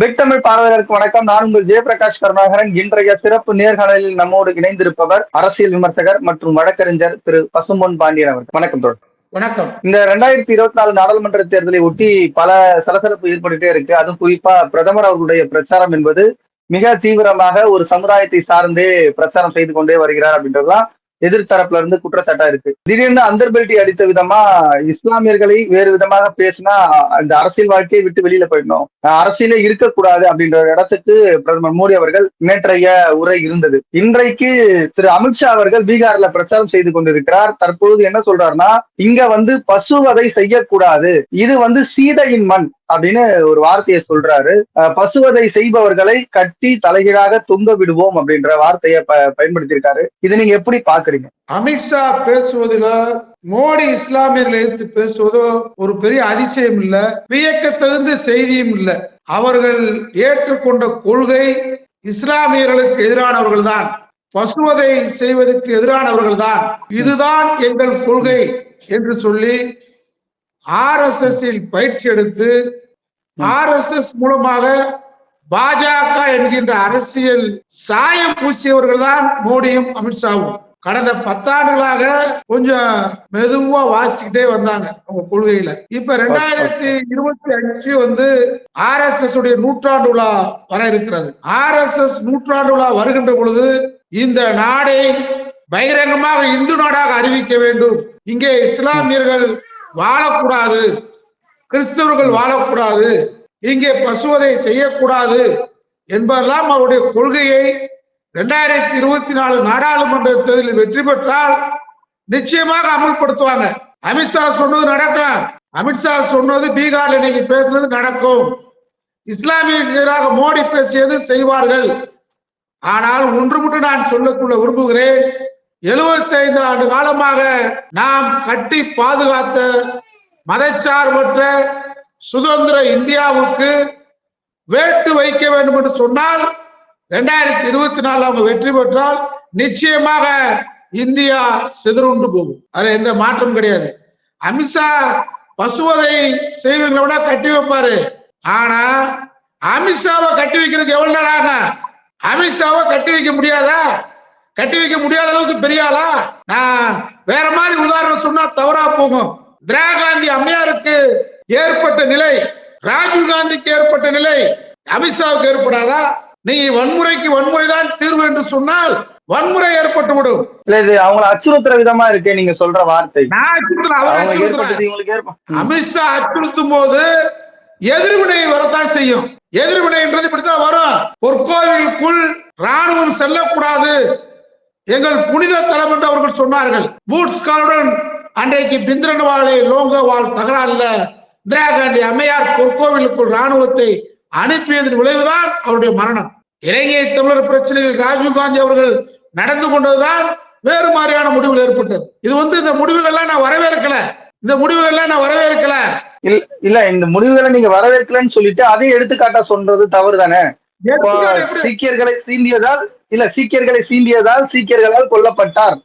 Big Tamil பார்வையாளருக்கு வணக்கம். நான் உங்கள் ஜெயபிரகாஷ் கருணாகரன். இன்றைய சிறப்பு நேர்காணலில் நம்மோடு இணைந்திருப்பவர் அரசியல் விமர்சகர் மற்றும் வழக்கறிஞர் திரு பசும்பொன் பாண்டியன் அவர்கள். வணக்கம் தோழர். வணக்கம். இந்த ரெண்டாயிரத்தி இருபத்தி நாலு நாடாளுமன்ற தேர்தலை ஒட்டி பல சலசலப்பு ஏற்பட்டுட்டே இருக்கு. அதுவும் குறிப்பா பிரதமர் அவர்களுடைய பிரச்சாரம் என்பது மிக தீவிரமாக ஒரு சமுதாயத்தை சார்ந்தே பிரச்சாரம் செய்து கொண்டே வருகிறார் அப்படின்றதுதான் எதிர்த்தரப்புல இருந்து குற்றச்சாட்டா இருக்கு. திடீர்னு அந்தர்பெல்ட்டி அடித்த விதமா இஸ்லாமியர்களை வேறு விதமாக பேசினா அந்த அரசியல் வாழ்க்கையை விட்டு வெளியில போயிடணும். அரசியலே இருக்கக்கூடாது அப்படின்ற ஒரு இடத்துக்கு பிரதமர் மோடி அவர்கள் நேற்றைய உரை இருந்தது. இன்றைக்கு திரு அமித்ஷா அவர்கள் பீகார்ல பிரச்சாரம் செய்து கொண்டிருக்கிறார். தற்பொழுது என்ன சொல்றாருன்னா இங்க வந்து பசுவதை செய்யக்கூடாது. இது வந்து சீதையின் மண். அப்படின்னு ஒரு வார்த்தையை சொல்றாரு. பசுவதை செய்பவர்களை கட்டி தலைகீழாக தொங்க விடுவோம் அப்படின்ற வார்த்தையை ப பயன்படுத்தியிருக்காரு. இதை நீங்க எப்படி பாக்குறீங்க அமித்ஷா பேசுவதில் மோடி இஸ்லாமியர்களை எதிர்த்து பேசுவதோ ஒரு பெரிய அதிசயம் இல்ல வியக்க தகுந்த செய்தியும் இல்ல. அவர்கள் ஏற்றுக்கொண்ட கொள்கை இஸ்லாமியர்களுக்கு எதிரானவர்கள் தான். பசுவதை செய்வதற்கு எதிரானவர்கள் தான். இதுதான் எங்கள் கொள்கை என்று சொல்லி ஆர் எஸ் எஸ் பயிற்சி எடுத்து ஆர் எஸ் எஸ் மூலமாக பாஜக என்கின்ற அரசியல் சாயம் பூசியவர்கள் தான் மோடியும் அமித்ஷாவும். கடந்த பத்தாண்டுகளாக கொஞ்சம் மெதுவா வாசிக்கிட்டே வந்தாங்க அவங்க கொள்கையில. இப்ப ரெண்டாயிரத்தி இருபத்தி அஞ்சு வந்து ஆர் எஸ் எஸ் உடைய நூற்றாண்டு விழா வர இருக்கிறது. ஆர் எஸ் எஸ் நூற்றாண்டு விழா வருகின்ற பொழுது இந்த நாடை பகிரங்கமாக இந்து நாடாக அறிவிக்க வேண்டும். இங்கே இஸ்லாமியர்கள் வாழக்கூடாது. கிறிஸ்தவர்கள் வாழக்கூடாது இங்கே பசுவதை செய்யக்கூடாது என்பதெல்லாம் அவருடைய கொள்கையை இரண்டாயிரத்தி இருபத்தி நாலு நாடாளுமன்ற தேர்தலில் வெற்றி பெற்றால் நிச்சயமாக அமல்படுத்துவாங்க. அமித்ஷா சொன்னது நடக்கும். அமித்ஷா சொன்னது பீகார்ல இன்னைக்கு பேசுனது நடக்கும். இஸ்லாமியர்களுக்கு எதிராக மோடி பேசியது செய்வார்கள். ஆனால் ஒன்று மட்டும் நான் சொல்லக்குள்ள விரும்புகிறேன் 75 ஆண்டு காலமாக நாம் கட்டி பாதுகாத்த மதச்சார்பற்ற சுதந்திர இந்தியாவுக்கு வேட்டு வைக்க வேண்டும் என்று சொன்னால் ரெண்டாயிரத்தி இருபத்தி நாலு அவங்க வெற்றி பெற்றால் நிச்சயமாக இந்தியா சிதறுண்டு போகும். அதுல எந்த மாற்றம் கிடையாது. அமித்ஷா பசுவதை செய்வங்களை விட கட்டி வைப்பாரு. ஆனா அமித்ஷாவை கட்டி வைக்கிறதுக்கு எவ்வளவு நேரம் ஆகும் அமித்ஷாவை கட்டி வைக்க முடியாதா? கட்டி வைக்க முடியாத அளவுக்கு பெரிய ஆளா? நான் வேற மாதிரி உதாரணம் சொன்னா தவறா போகும். இந்திரா காந்தி அம்மையாருக்கு ஏற்பட்ட நிலை ராஜீவ் காந்திக்கு ஏற்பட்ட நிலை அமித்ஷாவுக்கு ஏற்படாதா? நீ வன்முறைக்கு வன்முறை தான் தீர்வு என்று சொன்னால் வன்முறை ஏற்பட்டு விடும். இல்ல இது அவங்களை அச்சுறுத்துற விதமா இருக்கே நீங்க சொல்ற வார்த்தை. நான் அச்சுறுத்துறேன், அமித்ஷா அச்சுறுத்தும் போது எதிர்வினை வரத்தான் செய்யும். எதிர்வினைன்றது இப்படித்தான் வரும். பொற்கோவிலுக்குள் ராணுவம் செல்லக்கூடாது. எங்கள் புனித தலம் என்று அவர்கள் சொன்னார்கள். பூட்ஸ் காலுடன் அன்றைக்கு பிந்திரன்வாலை லோங்கவால் தகராறுல இந்திரா காந்தி அம்மையார் பொற்கோவிலுக்குள் ராணுவத்தை அனுப்பியதன் விளைவுதான் அவருடைய மரணம். இலங்கை தமிழர் பிரச்சனையில் ராஜீவ் காந்தி அவர்கள் நடந்து கொண்டதுதான் வேறு மாதிரியான முடிவுகள் ஏற்பட்டது. இது வந்து இந்த முடிவுகள்லாம் நான் வரவேற்கல. இந்த முடிவுகள்லாம் நான் வரவேற்கல. இல்ல இந்த முடிவுகளை நீங்க வரவேற்கலன்னு சொல்லிட்டு அதையும் எடுத்துக்காட்டா சொல்றது தவறு தானே சீக்கியர்களை சீண்டியதால் இல்ல சீக்கியர்களை சீண்டியதால் சீக்கியர்களால் கொல்லப்பட்டார்.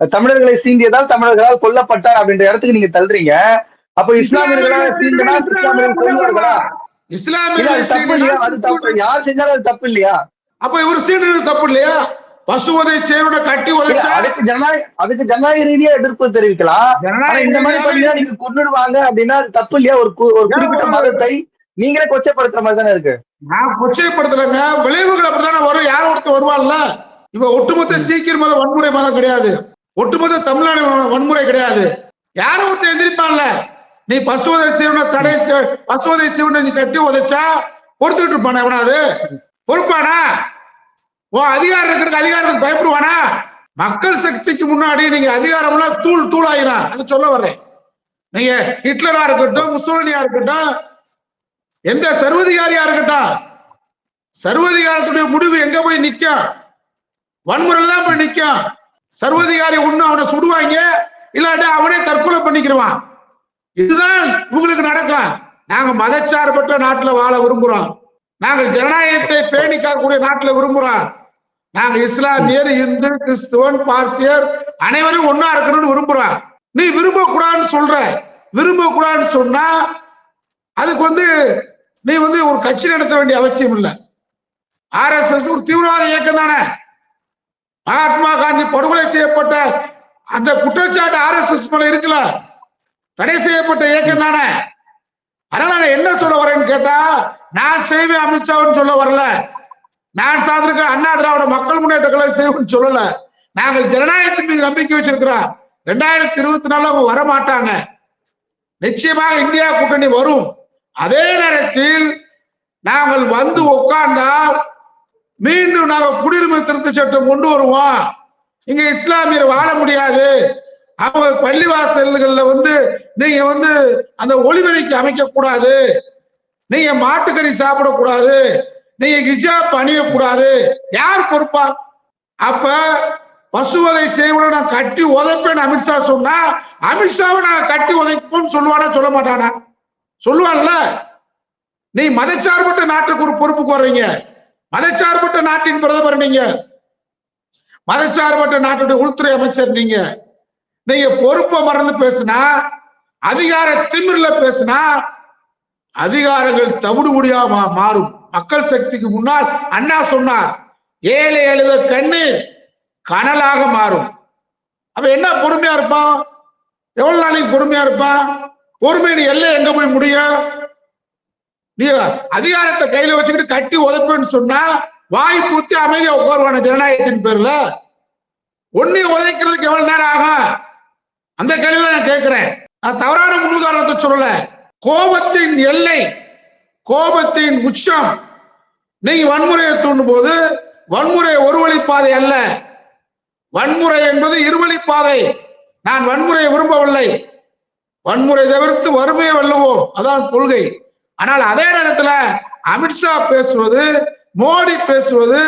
தமிழர்களை சீண்டியதால் தமிழர்களால் கொல்லப்பட்டார் அப்படின்ற இடத்துக்கு நீங்க தள்ளுறீங்க. அப்ப சீண்டினா இஸ்லாமியர்கள் கொல்லுவார்களா இல்ல இஸ்லாமியர்கள் அது தப்பு இல்லையா? அது தப்பு. யார் செஞ்சாலும் அது தப்பு இல்லையா? அப்ப இவர் சீண்டது தப்பு இல்லையா? பசுவதை சேரோட கட்டி உதைச்சா அதுக்கு ஜனநாயக அதுக்கு ஜனநாயக ரீதியா எதிர்ப்பு தெரிவிக்கலாம். இந்த மாதிரி பண்ணீங்கன்னா நீங்க கொண்டுடுவாங்க அப்படின்னா அது தப்பு இல்லையா? ஒரு ஒரு குறிப்பிட்ட மதத்தை நீங்களே கொச்சைப்படுத்துற மாதிரி தானே இருக்கு. நான் கொச்சைப்படுத்தலைங்க விளைவுகள் அப்படித்தானே வரும். யார் ஒருத்தர் வருவான்ல? இப்ப ஒட்டுமொத்த சீக்கிர மத வன்முறை மதம் கிடையாது. ஒட்டுமொத்த தமிழ்நாடு வன்முறை கிடையாது. யாரும் ஒருத்தர் எந்திரிப்பான்ல. நீ பசுவதை சீவனை தடை பசுவதை சீவனை நீ கட்டி உதைச்சா பொறுத்துட்டு இருப்பானா எவனாவது பொறுப்பானா? ஓ அதிகாரம் இருக்கிறதுக்கு அதிகாரத்துக்கு பயப்படுவானா? மக்கள் சக்திக்கு முன்னாடி நீங்க அதிகாரம்லாம் தூள் தூள் தூளாயினா அது சொல்ல வர்றேன். நீங்க ஹிட்லரா இருக்கட்டும் முசோலினியா இருக்கட்டும் எந்த சர்வதிகாரியா இருக்கட்டும் சர்வதிகாரத்துடைய முடிவு எங்க போய் நிக்கும்? வன்முறையில தான் போய் நிக்கும். சர்வதிகாரி ஒண்ணு அவனை சுடுவாங்க இல்லாட்டி அவனே தற்கொலை பண்ணிக்கிருவான். இதுதான் உங்களுக்கு நடக்கும் நாங்க மதச்சார்பற்ற நாட்டுல வாழ விரும்புறோம். நாங்கள் ஜனநாயகத்தை பேணி காக்கக்கூடிய நாட்டுல விரும்புறோம். நாங்க இஸ்லாமியர் இந்து கிறிஸ்துவன் பார்சியர் அனைவரும் ஒன்னா இருக்கணும்னு விரும்புறோம். நீ விரும்ப கூடாதுன்னு சொல்ற. விரும்ப கூடாதுன்னு சொன்னா அதுக்கு வந்து நீ வந்து ஒரு கட்சி நடத்த வேண்டிய அவசியம் இல்லை. ஆர்எஸ்எஸ் ஒரு தீவிரவாத இயக்கம் தானே. மகாத்மா காந்தி படுகொலை செய்யப்பட்ட அந்த குற்றச்சாட்டு ஆர்எஸ்எஸ் மேல இருக்குல்ல? தடை செய்யப்பட்ட இயக்கம் தானே? அதனால நான் என்ன சொல்ல வரேன்னு கேட்டா நான் செய்வேன் அமித்ஷாவுன்னு சொல்ல வரல. நான் சார்ந்திருக்க அண்ணா திராவிட மக்கள் முன்னேற்ற கழகம் செய்வோம்னு சொல்லல. நாங்கள் ஜனநாயகத்தின் மீது நம்பிக்கை வச்சிருக்கிறோம். ரெண்டாயிரத்தி இருபத்தி நாலு அவங்க வர மாட்டாங்க நிச்சயமாக இந்தியா கூட்டணி வரும். அதே நேரத்தில் நாங்கள் வந்து உட்கார்ந்தால் மீண்டும் நாங்க குடியுரிமை திருத்த சட்டம் கொண்டு வருவோம். இங்க இஸ்லாமியர் வாழ முடியாது. அவங்க பள்ளிவாசல்கள்ல வந்து நீங்க வந்து அந்த ஒளிவெளிக்கு அமைக்க கூடாது நீங்க மாட்டுக்கறி சாப்பிடக்கூடாது. நீங்க ஹிஜாப் அணியக்கூடாது. யார் பொறுப்பா? அப்ப பசுவதை செய்வன நான் கட்டி உதைப்பேன் அமித்ஷா சொன்னா அமித்ஷாவை நான் கட்டி உதைப்போம் சொல்லுவானா சொல்ல மாட்டானா? சொல்லுவான்ல. நீ மதச்சார்பற்ற நாட்டுக்கு ஒரு பொறுப்புக்கு வர்றீங்க. மதச்சார்பற்ற நாட்டின் பிரதமர் நீங்க. மதச்சார்பற்ற நாட்டுடைய உள்துறை அமைச்சர் நீங்க. நீங்க பொறுப்பை மறந்து பேசினா அதிகார திமிர்ல பேசினா அதிகாரங்கள் தவிடுபடியா முடியாம மாறும். மக்கள் சக்திக்கு முன்னால் அண்ணா சொன்னார் ஏழை எழுத கண்ணீர் கனலாக மாறும். அப்ப என்ன பொறுமையா இருப்பான்? எவ்வளவு நாளைக்கு பொறுமையா இருப்பான்? பொறுமையின் எல்லை எங்க போய் முடியும்? நீ அதிகாரத்தை கையில வச்சுக்கிட்டு கட்டி உதப்புன்னு சொன்னா வாய் பூத்தி அமைதியா உட்காருவான ஜனநாயகத்தின் பேர்ல. ஒன்னு உதைக்கிறதுக்கு எவ்வளவு நேரம் ஆகும்? அந்த கேள்வி நான் கேட்கிறேன். நான் தவறான முன்னுதாரணத்தை சொல்லல. கோபத்தின் எல்லை கோபத்தின் உச்சம். நீங்க வன்முறையை தூண்டும் போது வன்முறை ஒரு வழிப்பாதை அல்ல. வன்முறை என்பது இருவழிப்பாதை நான் வன்முறையை விரும்பவில்லை. வன்முறை தவிர்த்து வறுமையை வெல்லுவோம். அதான் கொள்கை. ஆனால் அதே நேரத்துல அமித்ஷா பேசுவது மோடி பேசுவது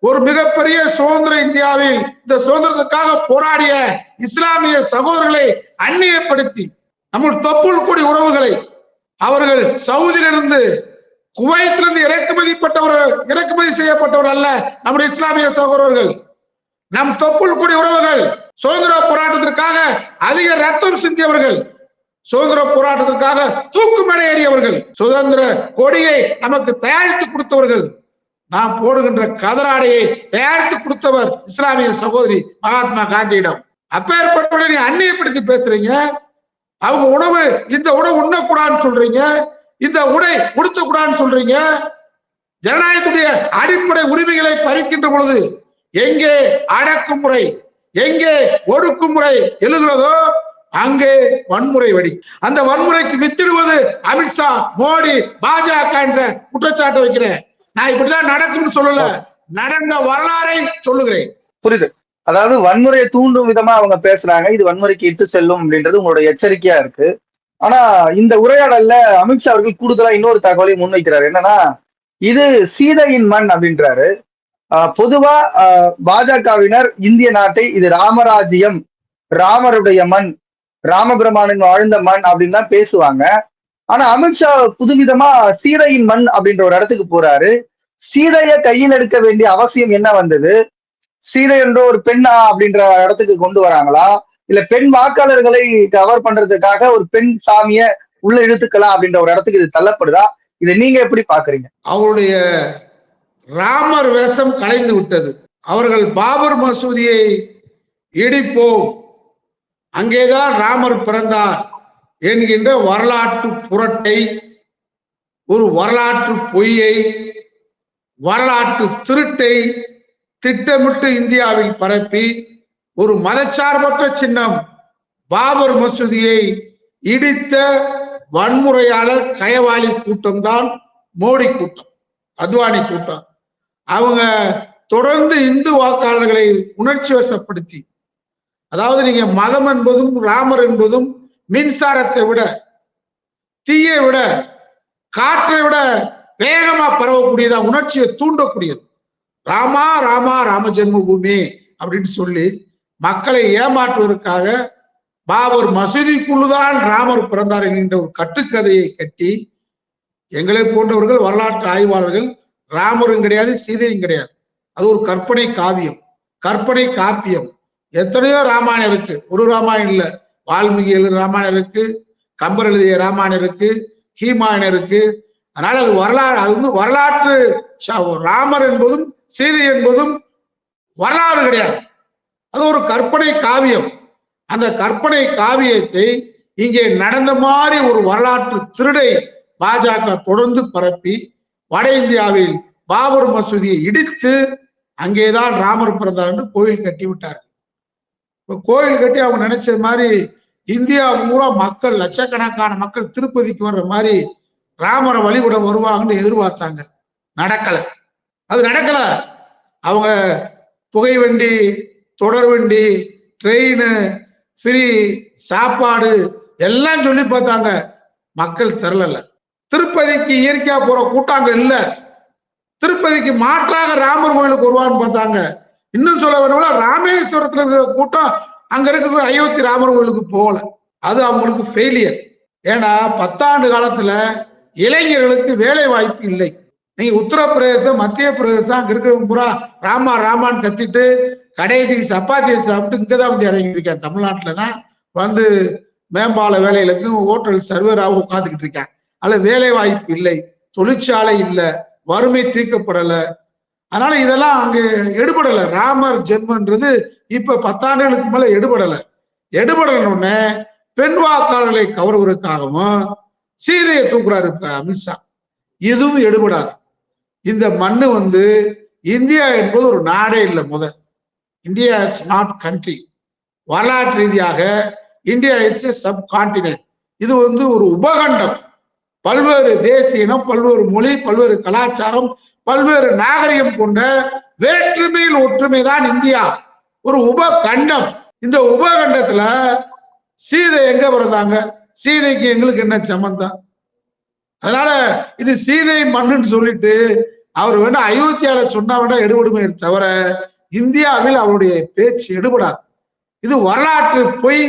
ஒரு மிகப்பெரிய சுதந்திர இந்தியாவில் இந்த சுதந்திரத்துக்காக போராடிய இஸ்லாமிய சகோதரர்களை அந்நியப்படுத்தி நம்ம தொப்புள் கூடி உறவுகளை அவர்கள் சவுதியிலிருந்து குவைத்திலிருந்து இறக்குமதிப்பட்டவர் இறக்குமதி செய்யப்பட்டவர் அல்ல நம்முடைய இஸ்லாமிய சகோதரர்கள். நம் தொப்புள் கூடி உறவுகள் சுதந்திர போராட்டத்திற்காக அதிக ரத்தம் சிந்தியவர்கள். சுதந்திர போராட்டத்திற்காக தூக்கு மேடை ஏறியவர்கள் சுதந்திர கொடியை நமக்கு தயாரித்து கொடுத்தவர்கள் நாம் போடுகின்ற கதராடையை தயாரித்து கொடுத்தவர் இஸ்லாமிய சகோதரி மகாத்மா காந்தியிடம். அப்பேற்பட்டவர்களை நீ அந்நியப்படுத்தி பேசுறீங்க? அவங்க உணவு இந்த உணவு உண்ணக்கூடாதுன்னு சொல்றீங்க? இந்த உடை உடுத்தக்கூடாதுன்னு சொல்றீங்க? ஜனநாயகத்துடைய அடிப்படை உரிமைகளை பறிக்கின்ற பொழுது எங்கே அடக்குமுறை எங்கே ஒடுக்குமுறை எழுகிறதோ அங்கே வன்முறை வெடி. அந்த வன்முறைக்கு வித்திடுவது அமித்ஷா மோடி பாஜக என்ற குற்றச்சாட்டு வைக்கிறேன். நான் இப்படிதான் நடக்கும்னு சொல்லல. நடந்த வரலாறை சொல்லுகிறேன். புரியுது. அதாவது வன்முறையை தூண்டும் விதமா அவங்க பேசுறாங்க. இது வன்முறைக்கு இட்டு செல்லும் அப்படின்றது உங்களோட எச்சரிக்கையா இருக்கு. ஆனா இந்த உரையாடல்ல அமித்ஷா அவர்கள் கூடுதலா இன்னொரு தகவலை முன்வைக்கிறாரு. என்னன்னா இது சீதையின் மண் அப்படின்றாரு. பொதுவா பாஜகவினர் இந்திய நாட்டை இது ராமராஜ்யம் ராமருடைய மண் ராமபிரமானின் வாழ்ந்த மண் அப்படின்னு தான் பேசுவாங்க. ஆனா அமித்ஷா புதுவிதமா சீதையின் மண் அப்படின்ற ஒரு இடத்துக்கு போறாரு. சீதைய கையில் எடுக்க வேண்டிய அவசியம் என்ன வந்தது? சீதை என்ற ஒரு பெண்ணா அப்படின்ற இடத்துக்கு கொண்டு வராங்களா? இல்ல பெண் வாக்காளர்களை கவர் பண்றதுக்காக ஒரு பெண் சாமிய உள்ள இழுத்துக்கலாம் அப்படின்ற ஒரு இடத்துக்கு இது தள்ளப்படுதா? இதை நீங்க எப்படி பாக்குறீங்க அவருடைய ராமர் வேஷம் கலைந்து விட்டது. அவர்கள் பாபர் மசூதியை இடிப்போம். அங்கேதான் ராமர் பிறந்தார் என்கின்ற வரலாற்று புரட்டை ஒரு வரலாற்று பொய்யை வரலாற்று திருட்டை திட்டமிட்டு இந்தியாவில் பரப்பி ஒரு மதச்சார்பற்ற சின்னம் பாபர் மசூதியை இடித்த வன்முறையாளர் கயவாளி கூட்டம் தான் மோடி கூட்டம் அத்வானி கூட்டம். அவங்க தொடர்ந்து இந்து வாக்காளர்களை உணர்ச்சி வசப்படுத்தி அதாவது நீங்க மதம் என்பதும் ராமர் என்பதும் மின்சாரத்தை விட தீயை விட காற்றை விட வேகமா பரவக்கூடியதா உணர்ச்சியை தூண்டக்கூடியது. ராமா ராமா ராம ஜென்மபூமி அப்படின்னு சொல்லி மக்களை ஏமாற்றுவதற்காக பாபர் மசூதிக்குள்ளுதான் ராமர் பிறந்தார் என்கின்ற ஒரு கட்டுக்கதையை கட்டி எங்களை போன்றவர்கள் வரலாற்று ஆய்வாளர்கள் ராமரும் கிடையாது சீதையும் கிடையாது. அது ஒரு கற்பனை காவியம். கற்பனை காப்பியம். எத்தனையோ ராமாயணம் இருக்கு. ஒரு ராமாயணம் இல்ல. வால்மீகி எழுதிய ராமாயணம் இருக்கு. கம்பர் எழுதிய ராமாயணம் இருக்கு. ஹீமாயணம் இருக்கு. அதனால அது வரலாறு அது வந்து வரலாற்று ராமர் என்பதும் சீதை என்பதும் வரலாறு கிடையாது. அது ஒரு கற்பனை காவியம். அந்த கற்பனை காவியத்தை இங்கே நடந்த மாதிரி ஒரு வரலாற்று திருடை பாஜக தொடர்ந்து பரப்பி வட இந்தியாவில் பாபர் மசூதியை இடித்து அங்கேதான் ராமர் பிறந்தார் என்று கோயில் கட்டிவிட்டார் இப்போ கோயில் கட்டி அவங்க நினைச்ச மாதிரி இந்தியா பூரா மக்கள் லட்சக்கணக்கான மக்கள் திருப்பதிக்கு வர்ற மாதிரி ராமரை வழிபட வருவாங்கன்னு எதிர்பார்த்தாங்க. நடக்கல. அது நடக்கல. அவங்க புகை வண்டி தொடர் வண்டி ட்ரெயின் ஃப்ரீ சாப்பாடு எல்லாம் சொல்லி பார்த்தாங்க. மக்கள் திரளல. திருப்பதிக்கு இயற்கையா போற கூட்டாங்க இல்ல. திருப்பதிக்கு மாற்றாக ராமர் கோயிலுக்கு வருவான்னு பார்த்தாங்க. இன்னும் சொல்ல வேணும்னா ராமேஸ்வரத்துல இருக்கிற கூட்டம் அங்க இருக்கிற அயோத்தி ராமர் கோயிலுக்கு போகல. அது அவங்களுக்கு ஃபெயிலியர் ஏன்னா பத்தாண்டு காலத்துல இளைஞர்களுக்கு வேலை வாய்ப்பு இல்லை. நீங்க உத்தரப்பிரதேசம் மத்திய பிரதேசம் அங்க இருக்கிறவங்க பூரா ராமா ராமான்னு கத்திட்டு கடைசிக்கு சப்பாத்தியை சாப்பிட்டு இங்கதான் வந்து இறங்கி இருக்கேன் தமிழ்நாட்டுல தான் வந்து மேம்பால வேலைகளுக்கும் ஹோட்டல் சர்வராக உட்காந்துக்கிட்டு இருக்கேன் அதுல வேலை வாய்ப்பு இல்லை. தொழிற்சாலை இல்லை. வறுமை தீர்க்கப்படலை. அதனால இதெல்லாம் அங்க எடுபடலை. ராமர் ஜென்மன்றது இப்ப பத்தாண்டுகளுக்கு மேல எடுபடல. எடுபடணும்னு பெண் வாக்காளர்களை கவர்வதற்காகவும் சீதையை தூக்குறாரு அமித்ஷா இதுவும் எடுபடாது. இந்த மண்ணு வந்து இந்தியா என்பது ஒரு நாடே இல்லை முத. இந்தியா இஸ் நாட் கண்ட்ரி வரலாற்று ரீதியாக இந்தியா இஸ் சப் கான்டினென்ட் இது வந்து ஒரு உபகண்டம். பல்வேறு தேசிய இனம் பல்வேறு மொழி பல்வேறு கலாச்சாரம் பல்வேறு நாகரிகம் கொண்ட வேற்றுமையில் ஒற்றுமை தான் இந்தியா. ஒரு உபகண்டம். இந்த உபகண்டத்துல சீதை எங்க பிறந்தாங்க? சீதைக்கு எங்களுக்கு என்ன சம்பந்தம்? அதனால இது சீதை மண்ணுன்னு சொல்லிட்டு அவர் வேணா அயோத்தியால சொன்னா வேணா எடுபடுமே தவிர இந்தியாவில் அவருடைய பேச்சு எடுபடாது. இது வரலாற்று பொய்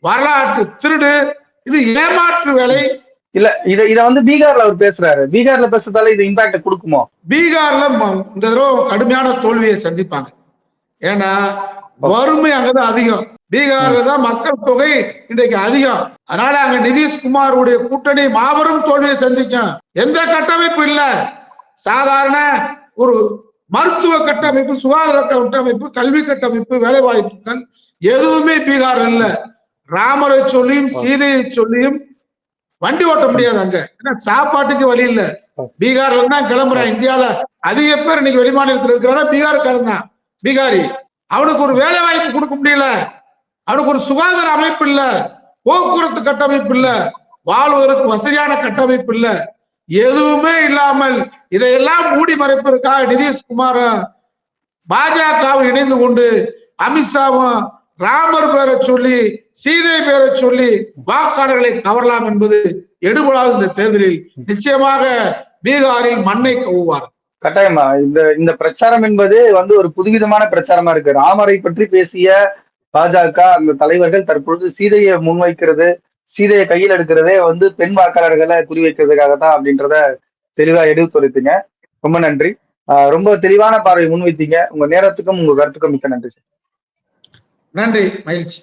வரலாற்று திருடு இது ஏமாற்று வேலை இல்ல இத இத வந்து பீகார்ல அவர் பேசுறாரு. பீகார்ல பேசுறதால இது இம்பாக்ட் கொடுக்குமோ? பீகார்ல இந்த தடவை கடுமையான தோல்வியை சந்திப்பாங்க. ஏன்னா வறுமை அங்கதான் அதிகம். பீகார்ல தான் மக்கள் தொகை இன்றைக்கு அதிகம். அதனால அங்க நிதிஷ்குமாருடைய கூட்டணி மாபெரும் தோல்வியை சந்திக்கும். எந்த கட்டமைப்பு இல்ல. சாதாரண ஒரு மருத்துவ கட்டமைப்பு சுகாதார கட்டமைப்பு கல்வி கட்டமைப்பு வேலை வாய்ப்புகள் எதுவுமே பீகார் இல்ல. ராமரை சொல்லியும் சீதையை சொல்லியும் வண்டி ஓட்ட முடியாது அங்க. ஏன்னா சாப்பாட்டுக்கு வழி இல்ல. பீகார்ல தான் கிளம்புறான் இந்தியால. அதிக பேர் இன்னைக்கு வெளிமாநிலத்தில் இருக்கிறானா பீகார்காரன் தான். பீகாரி. அவனுக்கு ஒரு வேலை வாய்ப்பு கொடுக்க முடியல. அவனுக்கு ஒரு சுகாதார அமைப்பு இல்ல. போக்குவரத்து கட்டமைப்பு இல்ல. வாழ்வதற்கு வசதியான கட்டமைப்பு இல்ல. எதுவுமே இல்லாமல் இதையெல்லாம் மூடி மறைப்பதற்காக நிதிஷ்குமார் பாஜகவும் இணைந்து கொண்டு அமித்ஷாவும் ராமர் பேரை சொல்லி சீதை பேரை சொல்லி வாக்காளர்களை கவரலாம் என்பது எடுபடாத இந்த தேர்தலில். நிச்சயமாக பீகாரில் மண்ணை கவுவார் கட்டாயமா இந்த இந்த பிரச்சாரம் என்பது வந்து ஒரு புதுவிதமான பிரச்சாரமா இருக்கு. ராமரை பற்றி பேசிய பாஜக அந்த தலைவர்கள் தற்பொழுது சீதையை முன்வைக்கிறது சீதையை கையில் எடுக்கிறதே வந்து பெண் வாக்காளர்களை குறிவைக்கிறதுக்காக தான் அப்படின்றத தெளிவா எடுத்துரைத்தீங்க. ரொம்ப நன்றி. ரொம்ப தெளிவான பார்வை முன்வைத்தீங்க. உங்க நேரத்துக்கும் உங்க கருத்துக்கும் மிக்க நன்றி சார். நன்றி மகிழ்ச்சி.